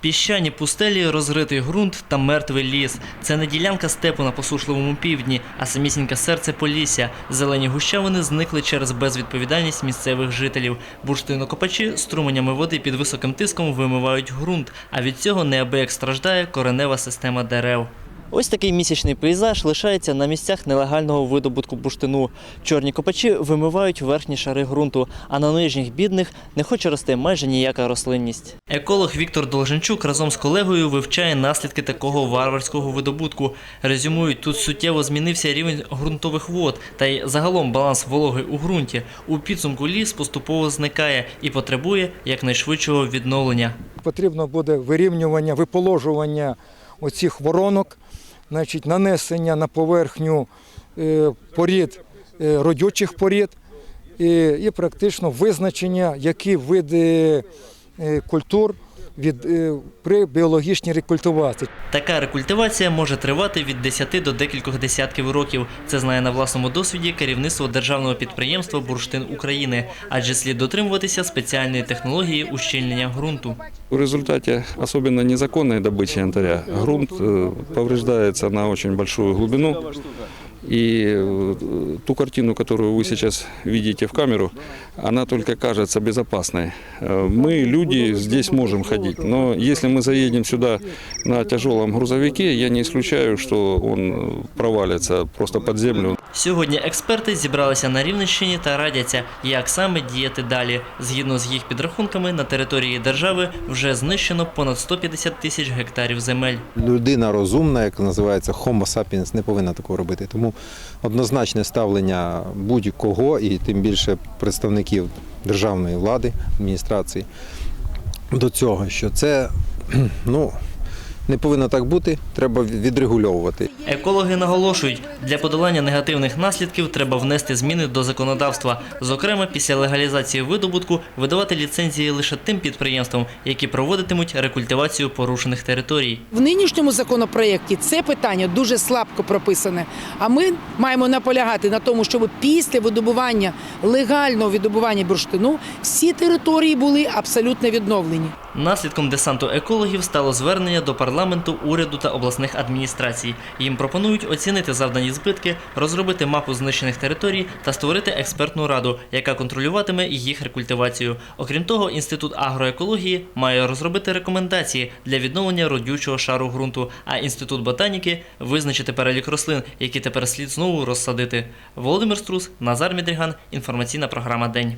Піщані пустелі, розритий ґрунт та мертвий ліс. Це не ділянка степу на посушливому півдні, а самісіньке серце Полісся. Зелені гущавини зникли через безвідповідальність місцевих жителів. Бурштинокопачі струменями води під високим тиском вимивають ґрунт, а від цього неабияк страждає коренева система дерев. Ось такий місячний пейзаж лишається на місцях нелегального видобутку бурштину. Чорні копачі вимивають верхні шари ґрунту, а на нижніх бідних не хоче рости майже ніяка рослинність. Еколог Віктор Долженчук разом з колегою вивчає наслідки такого варварського видобутку. Резюмують, тут суттєво змінився рівень ґрунтових вод та й загалом баланс вологи у ґрунті. У підсумку ліс поступово зникає і потребує якнайшвидшого відновлення. Потрібно буде вирівнювання, виположування оцих воронок, значить, нанесення на поверхню е, порід, е, родючих порід і, і практично визначення, які види е, культур від, е, при біологічній рекультивації. Така рекультивація може тривати від 10 до декількох десятків років. Це знає на власному досвіді керівництво державного підприємства Бурштин України, адже слід дотримуватися спеціальної технології ущільнення ґрунту. В результате, особенно незаконной добычи янтаря, грунт э, повреждается на очень большую глубину. И э, ту картину, которую вы сейчас видите в камеру, она только кажется безопасной. Э, Мы, люди, здесь можем ходить, но если мы заедем сюда на тяжелом грузовике, я не исключаю, что он э, провалится просто под землю. Сьогодні експерти зібралися на Рівненщині та радяться, як саме діяти далі. Згідно з їх підрахунками, на території держави вже знищено понад 150 тисяч гектарів земель. людина розумна, як називається Homo sapiens, не повинна такого робити. Тому однозначне ставлення будь-кого, і тим більше представників державної влади, адміністрації до цього, що це ну, не повинно так бути, треба відрегульовувати. Екологи наголошують, для подолання негативних наслідків треба внести зміни до законодавства. Зокрема, після легалізації видобутку видавати ліцензії лише тим підприємствам, які проводитимуть рекультивацію порушених територій. В нинішньому законопроєкті це питання дуже слабко прописане. А ми маємо наполягати на тому, щоб після видобування легального видобування бурштину всі території були абсолютно відновлені. Наслідком десанту екологів стало звернення до парламенту, уряду та обласних адміністрацій. Їм пропонують оцінити завдані збитки, розробити мапу знищених територій та створити експертну раду, яка контролюватиме їх рекультивацію. Окрім того, інститут агроекології має розробити рекомендації для відновлення родючого шару ґрунту, а інститут ботаніки визначити перелік рослин, які тепер слід знову розсадити. Володимир Струс, Назар Мідріган. Інформаційна програма День.